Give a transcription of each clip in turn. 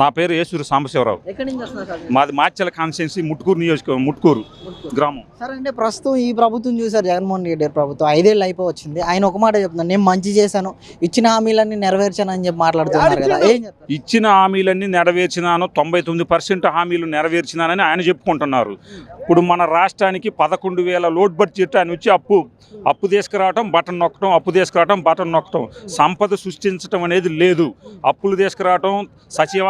నా పేరు యేసూరి సాంబశివరావు? మాది మాచల కాన్స్టిట్యున్సీ ముట్కూరు నియోజకవర్గం ముట్కూరు గ్రామం. సార్ అంటే ప్రస్తుతం ఈ ప్రభుత్వం చూసారు జగన్మోహన్ రెడ్డి గారి ప్రభుత్వం. ఐదేళ్ళు అయిపో వచ్చింది. ఆయన ఒక మాట చెప్తున్నాను నేను మంచి చేశాను. ఇచ్చిన హామీలన్నీ నెరవేర్చాను అని చెప్పి మాట్లాడుతున్నారు కదా. ఇచ్చిన హామీలన్నీ నెరవేర్చినాను. తొంభై తొమ్మిది పర్సెంట్ హామీలు నెరవేర్చినానని ఆయన చెప్పుకుంటున్నారు. ఇప్పుడు మన రాష్ట్రానికి పదకొండు వేల లోడ్ బడ్జెట్ ఆయన వచ్చి అప్పు అప్పు తీసుకురావటం బటన్ నొక్కటం అప్పు తీసుకురావటం బటన్ నొక్కటం. సంపద సృష్టించడం అనేది లేదు. అప్పులు తీసుకురావటం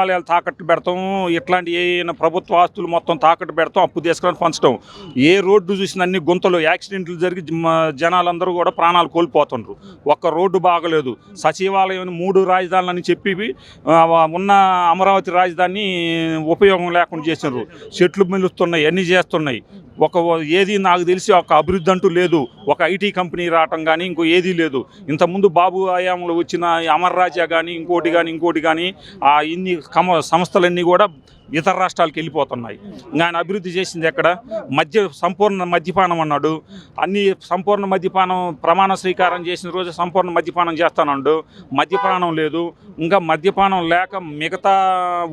దేవాలయాలు తాకట్టు పెడతాం ఇట్లాంటి ఏమైనా ప్రభుత్వ ఆస్తులు మొత్తం తాకట్టు పెడతాం అప్పు తీసుకొని పంచడం ఏ రోడ్డు చూసిన అన్ని గుంతలు యాక్సిడెంట్లు జరిగి జనాలందరూ కూడా ప్రాణాలు కోల్పోతుండ్రు. ఒక్క రోడ్డు బాగలేదు. సచివాలయం మూడు రాజధానులని చెప్పి ఉన్న అమరావతి రాజధాని ఉపయోగం లేకుండా చేసినారు చెట్లు మెలుస్తున్నాయి అన్నీ చేస్తున్నాయి. ఒక ఏది నాకు తెలిసి ఒక అభివృద్ధి అంటూ లేదు. ఒక ఐటీ కంపెనీ రావటం కానీ ఇంకో ఏదీ లేదు. ఇంతకుముందు బాబు హయాంలో వచ్చిన ఈ అమర్ రాజా కానీ ఇంకోటి కానీ ఇంకోటి కానీ ఆ ఇన్ని కమ సంస్థలన్నీ కూడా ఇతర రాష్ట్రాలకు వెళ్ళిపోతున్నాయి. ఇంకా ఆయన అభివృద్ధి చేసింది ఎక్కడ? మద్య సంపూర్ణ మద్యపానం అన్నాడు. అన్ని సంపూర్ణ మద్యపానం ప్రమాణ స్వీకారం చేసిన రోజు సంపూర్ణ మద్యపానం చేస్తానండు. మద్యపానం లేదు. ఇంకా మద్యపానం లేక మిగతా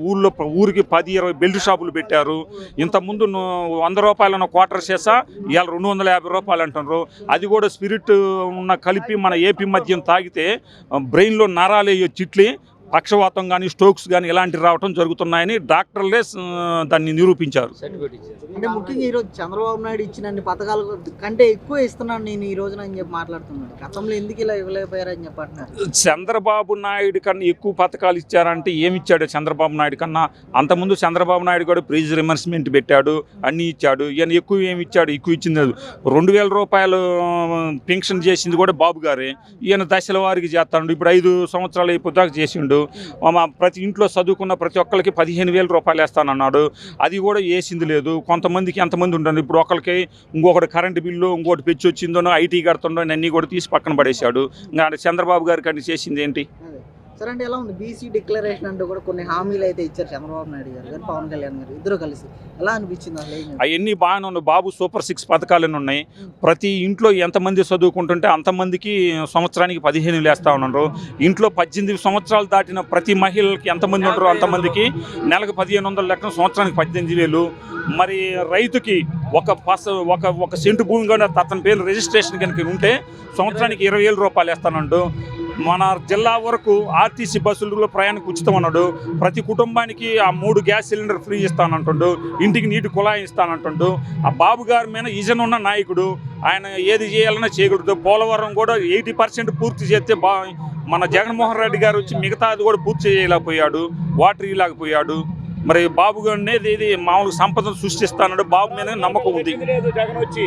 ఊళ్ళో ఊరికి పది ఇరవై బెల్ట్ షాపులు పెట్టారు. ఇంతకుముందు వంద రూపాయలను క్వార్టర్ చేసా ఇవాళ రెండు వందల యాభై రూపాయలు అంటున్నారు. అది కూడా స్పిరిట్ ఉన్న కలిపి మన ఏపీ మద్యం తాగితే బ్రెయిన్లో నరాలు చిట్లి పక్షవాతం కానీ స్ట్రోక్స్ కానీ ఇలాంటివి రావటం జరుగుతున్నాయని డాక్టర్లే దాన్ని నిరూపించారు. అంటే ముఖ్యంగా ఈ రోజు చంద్రబాబు నాయుడు ఇచ్చిన పథకాలు కంటే ఎక్కువ ఇస్తున్నాను నేను ఈ రోజున అని చెప్పి మాట్లాడుతున్నాను గతంలో ఎందుకు ఇలా ఇవ్వలేకపోయారని చంద్రబాబు నాయుడు కన్నా ఎక్కువ పథకాలు ఇచ్చారంటే ఏమి ఇచ్చాడు చంద్రబాబు నాయుడు కన్నా? అంతకుముందు చంద్రబాబు నాయుడు కూడా ప్రైజ్ రిమర్స్మెంట్ పెట్టాడు అన్నీ ఇచ్చాడు ఈయన ఎక్కువ ఏమి ఇచ్చాడు ఎక్కువ ఇచ్చింది లేదు. రెండు వేల రూపాయలు పెన్షన్ చేసింది కూడా బాబు గారే. ఈయన దశల వారికి చేస్తాడు. ఇప్పుడు ఐదు సంవత్సరాలు అయిపోతాక చేసిండు. మా ప్రతి ఇంట్లో చదువుకున్న ప్రతి ఒక్కరికి పదిహేను వేల రూపాయలు వేస్తానన్నాడు. అది కూడా వేసింది లేదు. కొంతమందికి ఎంతమంది ఉంటుంది ఇప్పుడు ఒకరికి ఇంకొకటి కరెంటు బిల్లు ఇంకోటి పెంచి వచ్చిందో ఐటీ కడుతుండో అన్నీ కూడా తీసి పక్కన పడేశాడు. ఇంకా చంద్రబాబు గారికి అని చేసింది ఏంటి? సరే అంటే ఎలా ఉంది? బీసీ డిక్లరేషన్ అంటూ కూడా కొన్ని హామీలు అయితే ఇచ్చారు చంద్రబాబు నాయుడు గారు కానీ పవన్ కళ్యాణ్ గారు ఇద్దరు కలిసి. ఎలా అనిపించింది అసలు? అవన్నీ బాగానే ఉన్నాయి బాబు సూపర్ సిక్స్ పథకాలు ఉన్నాయి. ప్రతి ఇంట్లో ఎంతమంది చదువుకుంటుంటే అంతమందికి సంవత్సరానికి పదిహేను వేస్తా ఉన్నారు. ఇంట్లో పద్దెనిమిది సంవత్సరాలు దాటిన ప్రతి మహిళలకి ఎంతమంది ఉంటారో అంతమందికి నెలకు పదిహేను వందల లెక్కన సంవత్సరానికి పద్దెనిమిది వేలు. మరి రైతుకి ఒక పస ఒక ఒక సెంటు భూమి కూడా అతని పేరు రిజిస్ట్రేషన్ కనుక ఉంటే సంవత్సరానికి ఇరవై వేల రూపాయలు వేస్తానండు. మన జిల్లా వరకు ఆర్టీసీ బస్సులలో ప్రయాణికి ఉచితం అన్నాడు ప్రతి కుటుంబానికి ఆ మూడు గ్యాస్ సిలిండర్ ఫ్రీ ఇస్తానంటుండు. ఇంటికి నీటి కుళాయి ఇస్తానంటుండు. ఆ బాబు గారి మీద ఈజన్ ఉన్న నాయకుడు ఆయన ఏది చేయాలన్నా చేయకూడదు పోలవరం కూడా ఎయిటీ పర్సెంట్ పూర్తి చేస్తే బా మన జగన్మోహన్ రెడ్డి గారు వచ్చి మిగతాది కూడా పూర్తి చేయలేకపోయాడు. వాటర్ ఇలాగపోయాడు మరి బాబు గారు అనేది ఇది మామూలు సంపదను సృష్టిస్తానడు బాబు మీద నమ్మకం ఉంది. జగన్ వచ్చి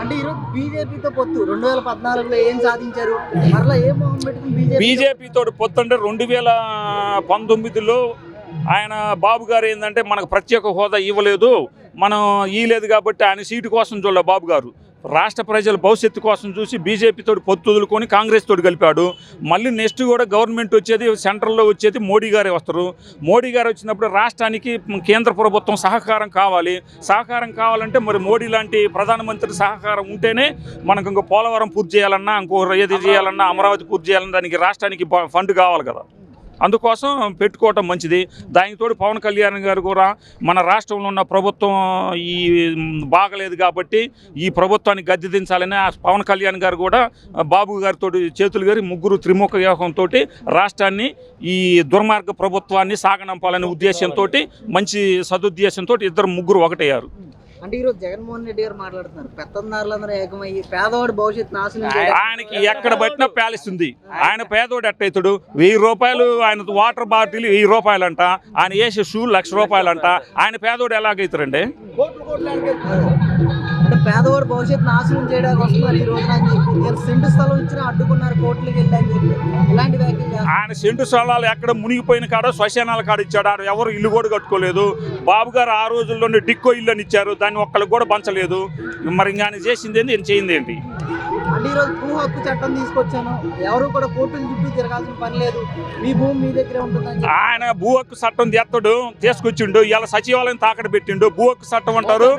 అంటే ఈరోజు బీజేపీతో పొత్తు. రెండు వేల పద్నాలుగులో ఏం సాధించారు? మరలా ఏం మొహం పెట్టుకుని బీజేపీ బీజేపీతో పొత్తు అంటే రెండు వేల పంతొమ్మిదిలో ఆయన బాబు గారు ఏంటంటే మనకు ప్రత్యేక హోదా ఇవ్వలేదు. మనం ఇవ్వలేదు కాబట్టి ఆయన సీటు కోసం చూడలే బాబు గారు. రాష్ట్ర ప్రజల భవిష్యత్తు కోసం చూసి బీజేపీ పొత్తు వదులుకొని కాంగ్రెస్ తోడు కలిపాడు మళ్ళీ నెక్స్ట్ కూడా గవర్నమెంట్ వచ్చేది సెంట్రల్లో వచ్చేది మోడీ గారే వస్తారు. మోడీ గారు వచ్చినప్పుడు రాష్ట్రానికి కేంద్ర ప్రభుత్వం సహకారం కావాలి. సహకారం కావాలంటే మరి మోడీ లాంటి ప్రధానమంత్రి సహకారం ఉంటేనే మనకు ఇంకో పోలవరం పూర్తి చేయాలన్నా ఇంకో ఏది చేయాలన్నా అమరావతి పూర్తి చేయాలన్నా దానికి రాష్ట్రానికి ఫండ్ కావాలి కదా. అందుకోసం పెట్టుకోవటం మంచిది. దానితోడు పవన్ కళ్యాణ్ గారు కూడా మన రాష్ట్రంలో ఉన్న ప్రభుత్వం ఈ బాగలేదు కాబట్టి ఈ ప్రభుత్వాన్ని గద్దె దించాలని ఆ పవన్ కళ్యాణ్ గారు కూడా బాబు గారితో చేతులు గారి ముగ్గురు త్రిముఖ వ్యూహంతో రాష్ట్రాన్ని ఈ దుర్మార్గ ప్రభుత్వాన్ని సాగనంపాలనే ఉద్దేశంతో మంచి సదుద్దేశంతో ఇద్దరు ముగ్గురు ఒకటయ్యారు. అంటే ఈరోజు జగన్మోహన్ రెడ్డి గారు మాట్లాడుతున్నారు. పెత్తందారులందరూ ఏకమయ్యి పేదవాడి భవిష్యత్తు నాశనం. ఆయనకి ఎక్కడ పట్టినా ప్యాలెస్ ఉంది ఆయన పేదోడు ఎట్టయితాడు వెయ్యి రూపాయలు ఆయన వాటర్ బాటిల్ వెయ్యి రూపాయలు అంట ఆయన వేసే షూ లక్ష రూపాయలు అంట ఆయన పేదోడు ఎలాగైతారండి? అంటే పేదవాడి భవిష్యత్తు నాశనం చేయడానికి వస్తున్నారు ఈ రోజున అని చెప్పి. నేను సెంటు స్థలం ఇచ్చిన అడ్డుకున్నారు కోర్టులకు వెళ్ళి చెప్పి. ఇలాంటి వ్యాఖ్యలు ఆయన సెంటు స్థలాలు ఎక్కడ మునిగిపోయిన కాడ శ్మశానాల కాడ ఇచ్చాడు. ఆడ ఎవరు ఇల్లు కూడా కట్టుకోలేదు. బాబు గారు ఆ రోజుల్లోనే డిక్కో ఇల్లు అని ఇచ్చారు. దాన్ని ఒక్కరికి కూడా పంచలేదు. మరి ఇంకా చేసింది ఏంటి ఈయన చేయింది ఏంటి? అంటే ఈరోజు భూ హక్కు చట్టం తీసుకొచ్చాను. ఎవరు కూడా కోర్టుల చుట్టూ తిరగాల్సిన పని లేదు. మీ భూమి మీ దగ్గరే ఉంటుందని ఆయన భూ హక్కు చట్టం తెత్తడు తీసుకొచ్చిండు ఇలా సచివాలయం తాకడ పెట్టిండు భూ హక్కు చట్టం అంటారు.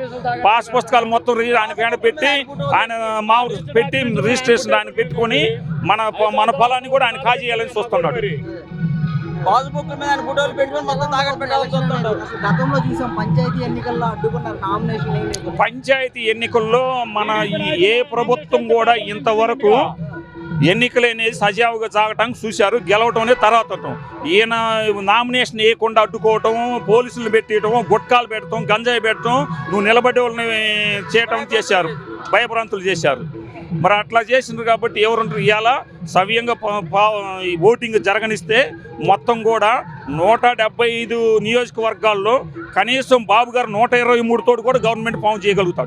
పాస్ పుస్తకాలు మొత్తం ఆయన పేడ పెట్టి ఆయన మామూలు పెట్టి రిజిస్ట్రేషన్ ఆయన పెట్టుకొని మన మన పొలాన్ని కూడా ఆయన కాజేయాలని చూస్తున్నాడు. పాస్బుక్ మీద ఆయన ఫోటోలు పెట్టుకొని మొత్తం తాకట్టు పెట్టాల్సి వస్తుంటారు అసలు గతంలో చూసాం పంచాయతీ ఎన్నికల్లో అడ్డుకున్నారు నామినేషన్ పంచాయతీ ఎన్నికల్లో మన ఈ ఏ ప్రభుత్వం కూడా ఇంతవరకు ఎన్నికలు అనేది సజావుగా సాగటానికి చూశారు గెలవటం అనేది తర్వాత. ఈయన నామినేషన్ వేయకుండా అడ్డుకోవటం పోలీసులు పెట్టడం గుట్కాలు పెట్టడం గంజాయి పెట్టడం నువ్వు నిలబడే వాళ్ళని చేయటం చేశారు భయభ్రాంతులు చేశారు. మరి అట్లా చేసిండ్రు కాబట్టి ఎవరుంటారు ఇవాళ సవ్యంగా పా- ఈ ఓటింగ్ జరగనిస్తే మొత్తం కూడా నూట డెబ్బై ఐదు నియోజకవర్గాల్లో కనీసం బాబు గారు నూట ఇరవై మూడు తోడు కూడా గవర్నమెంట్ ఫామ్ చేయగలుగుతాడు.